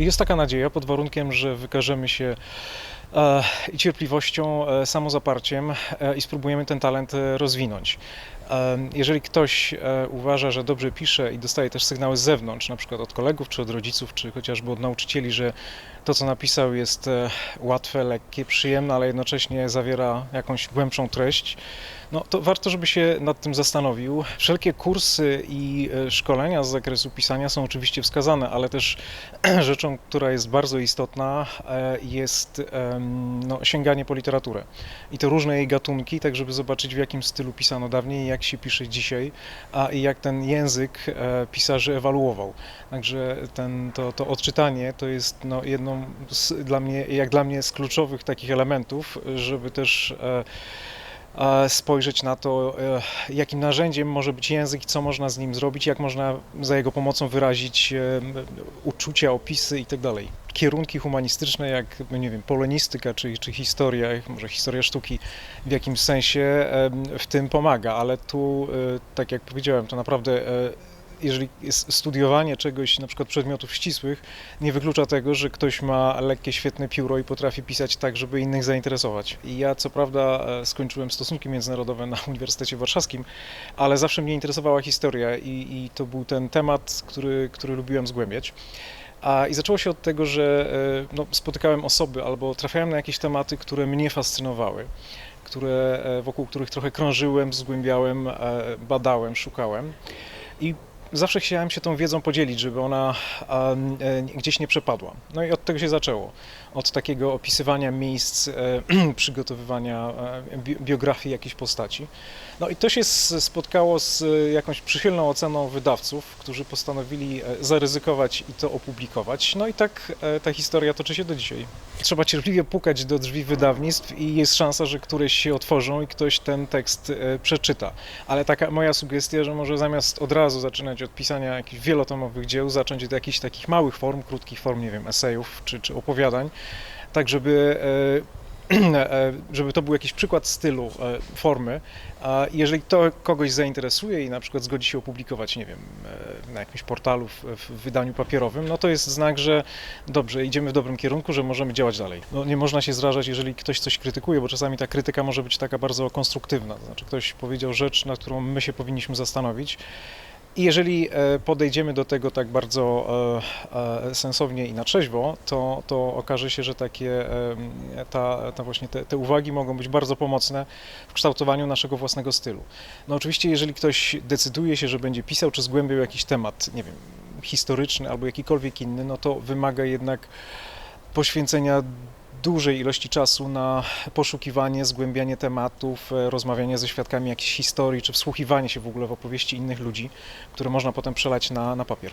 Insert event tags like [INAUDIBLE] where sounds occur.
Jest taka nadzieja pod warunkiem, że wykażemy się e, i cierpliwością, e, samozaparciem e, i spróbujemy ten talent rozwinąć. Jeżeli ktoś uważa, że dobrze pisze i dostaje też sygnały z zewnątrz, na przykład od kolegów, czy od rodziców, czy chociażby od nauczycieli, że to, co napisał, jest łatwe, lekkie, przyjemne, ale jednocześnie zawiera jakąś głębszą treść, no to warto, żeby się nad tym zastanowił. Wszelkie kursy i szkolenia z zakresu pisania są oczywiście wskazane, ale też [CLEARS THROAT] rzeczą, która jest bardzo istotna, e, jest no, sięganie po literaturę. I to różne jej gatunki, tak żeby zobaczyć, w jakim stylu pisano dawniej, jak się pisze dzisiaj, a i jak ten język e, pisarzy ewoluował. Także ten, to, to odczytanie to jest no, jedną z, dla mnie, jak dla mnie z kluczowych takich elementów, żeby też e, spojrzeć na to, e, jakim narzędziem może być język i co można z nim zrobić, jak można za jego pomocą wyrazić e, uczucia, opisy itd. Kierunki humanistyczne, jak no nie wiem, polonistyka czy, czy historia, może historia sztuki w jakimś sensie w tym pomaga, ale tu, e, tak jak powiedziałem, to naprawdę jeżeli studiowanie czegoś, na przykład przedmiotów ścisłych, nie wyklucza tego, że ktoś ma lekkie, świetne pióro i potrafi pisać tak, żeby innych zainteresować. I ja co prawda e, skończyłem stosunki międzynarodowe na [LAUGHS] Uniwersytecie Warszawskim, ale zawsze mnie interesowała historia i, i to był ten temat, który, który lubiłem zgłębiać. A, I zaczęło się od tego, że e, no, spotykałem osoby albo trafiałem na jakieś tematy, które mnie fascynowały, które, e, wokół których trochę krążyłem, zgłębiałem, badałem, szukałem. I zawsze chciałem się tą wiedzą podzielić, żeby ona e, gdzieś nie przepadła. No i od tego się zaczęło. Od takiego opisywania miejsc, e, [CLEARS THROAT] przygotowywania e, bi- biografii jakiejś postaci. No i to się spotkało z jakąś przychylną oceną wydawców, którzy postanowili zaryzykować i to opublikować. No i tak ta historia toczy się do dzisiaj. Trzeba cierpliwie pukać do drzwi wydawnictw i jest szansa, że któreś się otworzą i ktoś ten tekst przeczyta. Ale taka moja sugestia, że może zamiast od razu zaczynać od pisania jakichś wielotomowych dzieł, zacząć od jakichś takich małych form, krótkich form, nie wiem, esejów czy, czy opowiadań, tak żeby, e, [CLEARS THROAT] e, żeby to był jakiś przykład stylu, e, formy. A jeżeli to kogoś zainteresuje i na przykład zgodzi się opublikować, nie wiem, na jakimś portalu w, w wydaniu papierowym, no to jest znak, że dobrze, idziemy w dobrym kierunku, że możemy działać dalej. No, nie można się zrażać, jeżeli ktoś coś krytykuje, bo czasami ta krytyka może być taka bardzo konstruktywna. To znaczy ktoś powiedział rzecz, nad którą my się powinniśmy zastanowić. I jeżeli e, podejdziemy do tego tak bardzo e, e, sensownie i na trzeźwo, to, to okaże się, że takie, ta, ta właśnie te, te uwagi mogą być bardzo pomocne w kształtowaniu naszego własnego stylu. No oczywiście, jeżeli ktoś decyduje się, że będzie pisał czy zgłębiał jakiś temat, nie wiem, historyczny albo jakikolwiek inny, no to wymaga jednak poświęcenia dużej ilości czasu na poszukiwanie, zgłębianie tematów, e, rozmawianie ze świadkami jakichś historii, czy wsłuchiwanie się w ogóle w opowieści innych ludzi, które można potem przelać na, na papier.